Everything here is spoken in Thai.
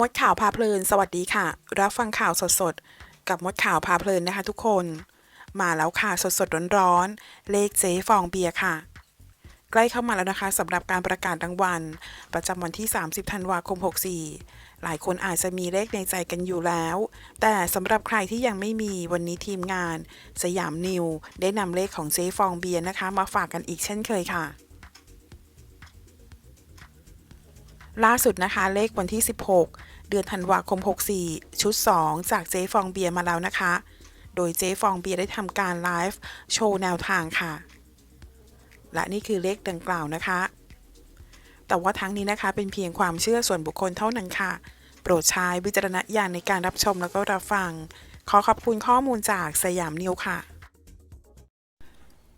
มดข่าวพาเพลิน สวัสดีค่ะ รับฟังข่าวสดๆ กับมดข่าวพาเพลินนะคะทุกคน มาแล้วค่ะสดๆร้อนๆ เลขเจ๊ฟองเบียร์ค่ะ ใกล้เข้ามาแล้วนะคะสำหรับการประกาศรางวัล ประจำวันที่ 30 ธันวาคม 64 หลายคนอาจจะมีเลขในใจกันอยู่แล้ว แต่สำหรับใครที่ยังไม่มีวันนี้ทีมงาน สยามนิว ได้นำเลขของเจ๊ฟองเบียร์นะคะ มาฝากกันอีกเช่นเคยค่ะ ล่าสุดนะคะ เลขวันที่ 16 เดือนธันวาคม 64 ชุด 2 จากเจ๊ฟองเบียร์มาแล้วนะคะ โดยเจ๊ฟองเบียร์ได้ทำการไลฟ์โชว์แนวทางค่ะ และนี่คือเลขดังกล่าวนะคะ แต่ว่าทั้งนี้นะคะเป็นเพียงความเชื่อส่วนบุคคลเท่านั้นค่ะ โปรดใช้วิจารณญาณในการรับชมแล้วก็รับฟัง ขอขอบคุณข้อมูลจากสยามนิวค่ะ